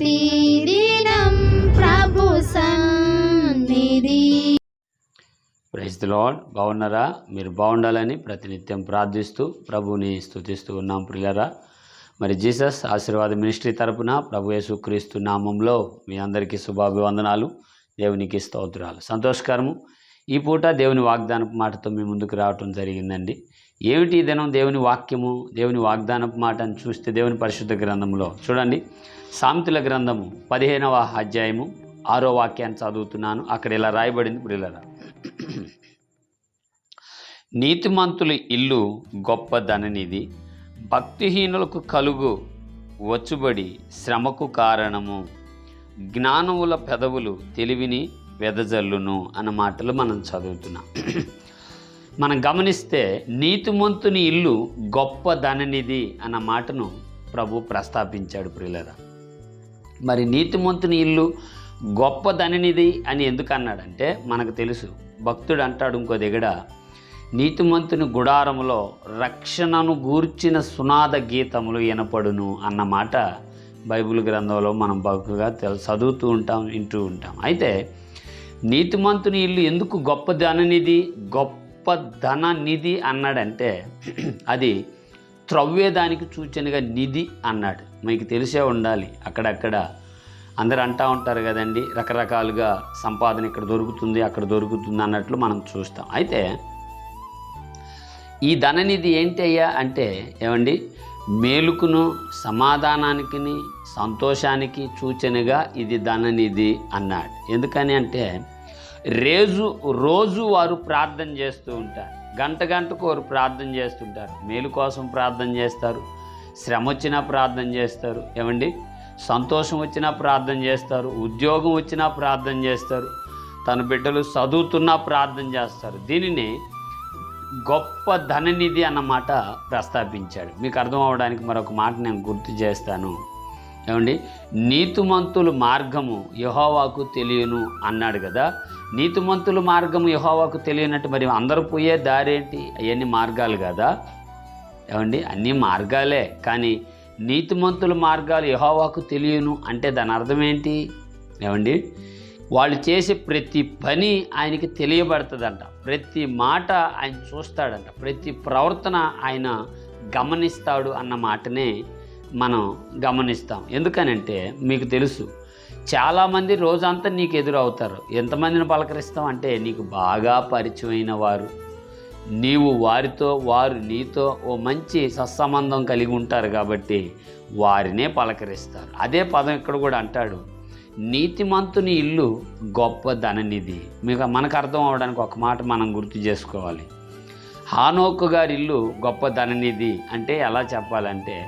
ప్రతిదినం ప్రభు సన్నిధి. Praise the lord బాగున్నారా? మీరు బాగుండాలని ప్రతినిత్యం ప్రార్థిస్తూ ప్రభుని స్తుతిస్తూ ఉన్నాం ప్రియులరా. మరి జీసస్ ఆశీర్వాద మినిస్ట్రీ తరపున ప్రభు యేసుక్రీస్తు నామంలో మీ అందరికీ శుభాభివందనాలు దేవునికి స్తోత్రాలు. సంతోషకరము. ఈ పూట దేవుని వాగ్దానపు మాటతో మీ ముందుకు రావటం జరిగిందండి. ఏమిటి దినం దేవుని వాక్యము దేవుని వాగ్దానపు మాట అని చూస్తే దేవుని పరిశుద్ధ గ్రంథంలో చూడండి. సామెతల గ్రంథము పదిహేనవ అధ్యాయము ఆరో వాక్యాన్ని చదువుతున్నాను. అక్కడ ఇలా రాయబడింది ఇప్పుడు ఇలా నీతిమంతుల ఇల్లు గొప్ప ధననిది భక్తిహీనులకు కలుగు వచ్చుబడి శ్రమకు కారణము జ్ఞానముల పెదవులు తెలివిని వెదజల్లును అన్న మాటలు మనం చదువుతున్నాం. మనం గమనిస్తే నీతిమంతుని ఇల్లు గొప్ప ధననిధి అన్న మాటను ప్రభు ప్రస్తాపించాడు ప్రియులరా. మరి నీతిమంతుని ఇల్లు గొప్ప ధననిధి అని ఎందుకు అన్నాడంటే మనకు తెలుసు భక్తుడు అంటాడు ఇంకో దగ్గర నీతిమంతుని గుడారములో రక్షణను గూర్చిన సునాద గీతములు వినపడును అన్న మాట బైబిల్ గ్రంథంలో మనం బాగుగా చదువుతూ ఉంటాం వింటూ ఉంటాం. అయితే నీతిమంతుని ఇల్లు ఎందుకు గొప్ప ధననిధి గొప్ప ధన నిధి అన్నాడంటే అది త్రవ్వేదానికి సూచనగా నిధి అన్నాడు. మీకు తెలిసే ఉండాలి అక్కడక్కడ అందరూ అంటూ ఉంటారు కదండి రకరకాలుగా సంపాదన ఇక్కడ దొరుకుతుంది అక్కడ దొరుకుతుంది అన్నట్లు మనం చూస్తాం. అయితే ఈ ధననిధి ఏంటి అయ్యా అంటే ఏమండి మేలుకును సమాధానానికి సంతోషానికి సూచనగా ఇది ధననిధి అన్నాడు. ఎందుకని అంటే రేజు రోజు వారు ప్రార్థన చేస్తూ ఉంటారు. గంట గంటకు వారు ప్రార్థన చేస్తుంటారు. మేలు కోసం ప్రార్థన చేస్తారు. శ్రమ వచ్చినా ప్రార్థన చేస్తారు. ఏమండి? సంతోషం వచ్చినా ప్రార్థన చేస్తారు. ఉద్యోగం వచ్చినా ప్రార్థన చేస్తారు. తన బిడ్డలు చదువుతున్నా ప్రార్థన చేస్తారు. దీనిని గొప్ప ధననిధి అన్నమాట ప్రస్తావించాడు మీకు అర్థం అవడానికి మరొక మాట నేను గుర్తు చేస్తాను. ఏమండి? నీతిమంతుల మార్గము యహోవాకు తెలియను అన్నాడు కదా. నీతిమంతుల మార్గము యహోవాకు తెలియనట్టు మరి అందరూ పోయే దారేంటి అవన్నీ మార్గాలు కదా? ఏమండి? అన్ని మార్గాలే. కానీ నీతిమంతుల మార్గాలు యహోవాకు తెలియను అంటే దాని అర్థం ఏంటి? ఏమండి? వాళ్ళు చేసే ప్రతి పని ఆయనకి తెలియబడుతుందంట. ప్రతి మాట ఆయన చూస్తాడంట. ప్రతి ప్రవర్తన ఆయన గమనిస్తాడు అన్న మాటనే మనం గమనిస్తాం. ఎందుకనంటే మీకు తెలుసు చాలామంది రోజంతా నీకు ఎదురవుతారు. ఎంతమందిని పలకరిస్తాం అంటే నీకు బాగా పరిచయమైన వారు. నీవు వారితో వారు నీతో ఓ మంచి సత్సంబంధం కలిగి ఉంటారు కాబట్టి వారినే పలకరిస్తారు. అదే పదం ఇక్కడ కూడా అంటాడు నీతిమంతుని ఇల్లు గొప్ప ధననిధి. మీకు మనకు అర్థం అవడానికి ఒక మాట మనం గుర్తు చేసుకోవాలి. హానోకు గారి ఇల్లు గొప్ప ధననిధి అంటే ఎలా చెప్పాలంటే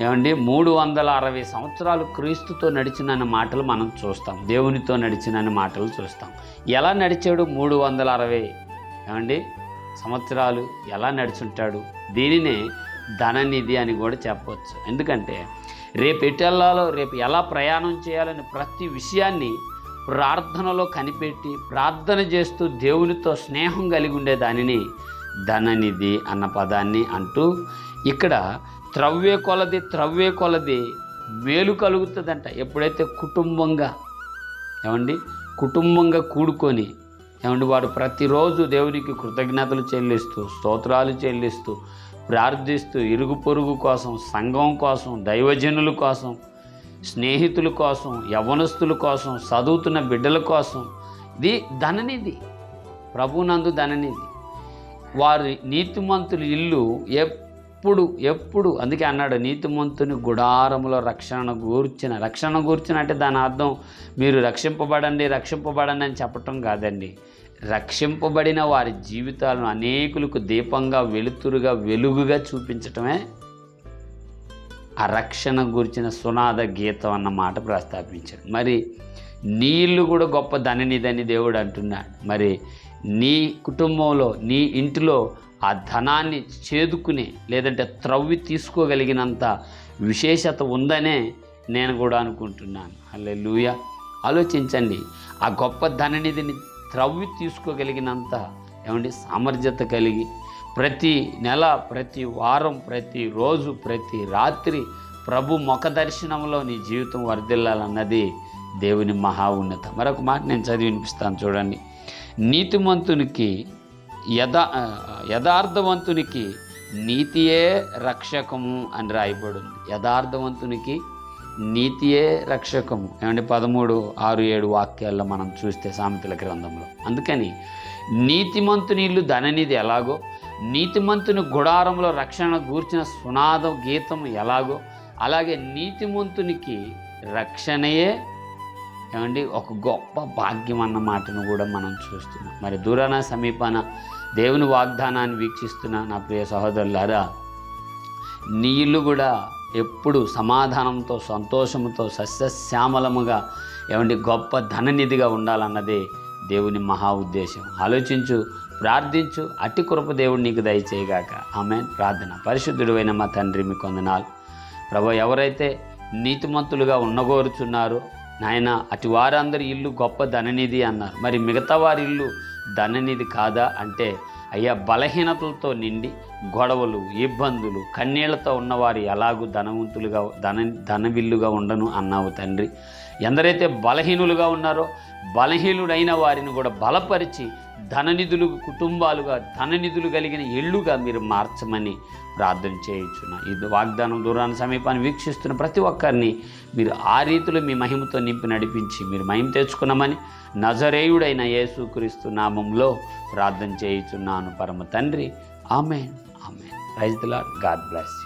ఏమండి? మూడు వందల అరవై సంవత్సరాలు క్రీస్తుతో నడిచిన మాటలు మనం చూస్తాం. దేవునితో నడిచిన మాటలు చూస్తాం. ఎలా నడిచాడు మూడు వందల అరవై? ఏమండి? సంవత్సరాలు ఎలా నడుచుంటాడు? దీనినే ధననిధి అని కూడా చెప్పవచ్చు ఎందుకంటే రేపు ఎటు వెళ్ళాలో రేపు ఎలా ప్రయాణం చేయాలని ప్రతి విషయాన్ని ప్రార్థనలో కనిపెట్టి ప్రార్థన చేస్తూ దేవునితో స్నేహం కలిగి ఉండే దానిని ధననిధి అన్న పదాన్ని అంటూ ఇక్కడ త్రవ్వే కొలది త్రవ్వే కొలది మేలు కలుగుతుందంట. ఎప్పుడైతే కుటుంబంగా ఏమండి? కుటుంబంగా కూడుకొని ఏమండి? వారు ప్రతిరోజు దేవునికి కృతజ్ఞతలు చెల్లిస్తూ స్తోత్రాలు చెల్లిస్తూ ప్రార్థిస్తూ ఇరుగు పొరుగు కోసం సంఘం కోసం దైవజనుల కోసం స్నేహితుల కోసం యవనస్తుల కోసం చదువుతున్న బిడ్డల కోసం ఇది ధననిధి. ప్రభునందు ధననిధి. వారి నీతిమంతుల ఇల్లు ఎప్పుడు ఎప్పుడు ఎప్పుడు? అందుకే అన్నాడు నీతిమంతుని గుడారములో రక్షణ గూర్చిన. రక్షణ గూర్చిన అంటే దాని అర్థం మీరు రక్షింపబడండి రక్షింపబడండి అని చెప్పటం కాదండి. రక్షింపబడిన వారి జీవితాలను అనేకులకు దీపంగా వెలుతురుగా వెలుగుగా చూపించటమే ఆ రక్షణ గురించిన సునాద గీతం అన్న మాట ప్రస్తావించాడు. మరి నీళ్ళు కూడా గొప్ప ధననిదని దేవుడు అంటున్నాడు. మరి నీ కుటుంబంలో నీ ఇంటిలో ఆ ధనాన్ని చేదుకునే లేదంటే త్రవ్వి తీసుకోగలిగినంత విశేషత ఉందనే నేను కూడా అనుకుంటున్నాను. అల్లే లూయ ఆలోచించండి. ఆ గొప్ప ధననిధిని త్రవ్వి తీసుకోగలిగినంత ఏమండి? సామర్థ్యత కలిగి ప్రతి నెల ప్రతి వారం ప్రతి రోజు ప్రతి రాత్రి ప్రభు ముఖ దర్శనంలో నీ జీవితం వర్ధిల్లాలన్నది దేవుని మహా ఉన్నత. మరొక మాట నేను చదివి వినిపిస్తాను చూడండి. నీతిమంతునికి యథా యథార్థవంతునికి నీతియే రక్షకము అని రాయబడింది యథార్థవంతునికి నీతియే రక్షకము. ఏమంటే పదమూడు ఆరు ఏడు వాక్యాల్లో మనం చూస్తే సామెతల గ్రంథంలో. అందుకని నీతిమంతుని ఇల్లు ధననిధి ఎలాగో నీతిమంతుని గుడారంలో రక్షణ గూర్చిన సునాద గీతం ఎలాగో అలాగే నీతిమంతునికి రక్షణయే ఏమండి ఒక గొప్ప భాగ్యం అన్న మాటను కూడా మనం చూస్తున్నాం. మరి దూరాన సమీపాన దేవుని వాగ్దానాన్ని వీక్షిస్తున్న నా ప్రియ సహోదరులారా నీళ్ళు కూడా ఎప్పుడు సమాధానంతో సంతోషంతో సస్యశ్యామలముగా ఏమంటే గొప్ప ధననిధిగా ఉండాలన్నదే దేవుని మహా ఉద్దేశం. ఆలోచించు ప్రార్థించు అట్టి కృప దేవుడు నీకు దయచేయగాక. ఆమె ప్రార్థన. పరిశుద్ధుడైన మా తండ్రి మీ కొందనాలు ప్రభు ఎవరైతే నీతిమంతులుగా ఉన్నగోరుచున్నారో నాయన అటు వారందరి ఇల్లు గొప్ప ధననిధి అన్నారు. మరి మిగతా వారి ఇల్లు ధననిధి కాదా అంటే అయ్యా బలహీనతలతో నిండి గొడవలు ఇబ్బందులు కన్నీళ్ళతో ఉన్నవారు ఎలాగూ ధనవంతులుగా ధన ధనవిల్లుగా ఉండను అన్నావు తండ్రి. ఎందరైతే బలహీనులుగా ఉన్నారో బలహీనుడైన వారిని కూడా బలపరిచి ధననిధులు కుటుంబాలుగా ధననిధులు కలిగిన ఇళ్ళుగా మీరు మార్చమని ప్రార్థన చేయించున్న. ఇది వాగ్దానం దూరాన్ని సమీపాన్ని వీక్షిస్తున్న ప్రతి ఒక్కరిని మీరు ఆ రీతిలో మీ మహిమతో నింపి నడిపించి మీరు మహిమ తెచ్చుకున్నామని నజరేయుడైన యేసుక్రీస్తు నామంలో ప్రార్థన చేయుచున్నాను పరమ తండ్రి. ఆమె ఆమె రైతులా గాడ్ బ్లెస్